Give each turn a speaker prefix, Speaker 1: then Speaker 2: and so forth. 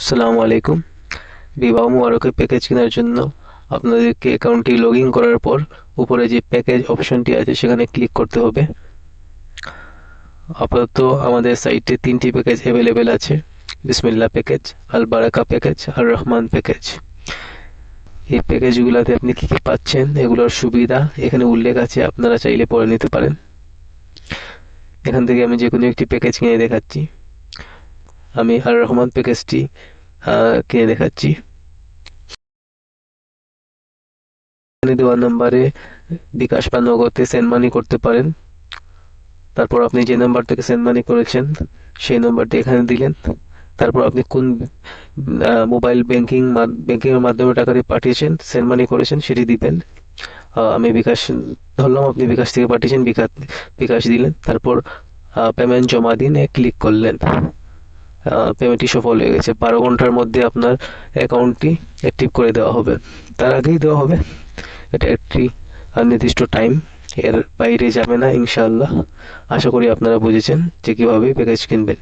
Speaker 1: আসসালামু আলাইকুম। বিবাহ মুবারকের প্যাকেজ কেনার জন্য আপনাদেরকে অ্যাকাউন্টটি লগ ইন করার পর উপরে যে প্যাকেজ অপশনটি আছে সেখানে ক্লিক করতে হবে। আপাতত আমাদের সাইটে তিনটি প্যাকেজ অ্যাভেলেবেল আছে। Bismillah package Al Baraka package Ar Rahman package এই প্যাকেজগুলোতে আপনি কী কী পাচ্ছেন, এগুলোর সুবিধা এখানে উল্লেখ আছে, আপনারা চাইলে পড়ে নিতে পারেন। এখান থেকে আমি যে কোনো একটি প্যাকেজ কিনে দেখাচ্ছি। আমি আর রহমান প্যাকেজটি কিনে দেখাচ্ছি? দেওয়া নাম্বারে বিকাশ বা নগদে সেন্ড মানি করতে পারেন। তারপর আপনি যে নাম্বার থেকে সেন্ড মানি করেছেন, সেই নাম্বারটি এখানে দিলেন। তারপর আপনি কোন মোবাইল ব্যাংকিং ব্যাংকিং এর মাধ্যমে টাকাটি পাঠিয়েছেন সেন্ড মানি করেছেন, সেটি দিবেন। আমি বিকাশ, ধরলাম আপনি বিকাশ থেকে পাঠিয়েছেন, বিকাশ বিকাশ দিলেন। তারপর পেমেন্ট জমা দিন ক্লিক করলেন। পেমেন্টটি সফল হয়ে গেছে। বারো ঘণ্টার মধ্যে আপনার অ্যাকাউন্টটি অ্যাক্টিভ করে দেওয়া হবে। তার আগেই দেওয়া হবে। এটা একটি নির্দিষ্ট টাইম এর বাইরে যাবে না ইনশাল্লাহ আশা করি আপনারা বুঝেছেন যে কীভাবে প্যাকেজ কিনবেন।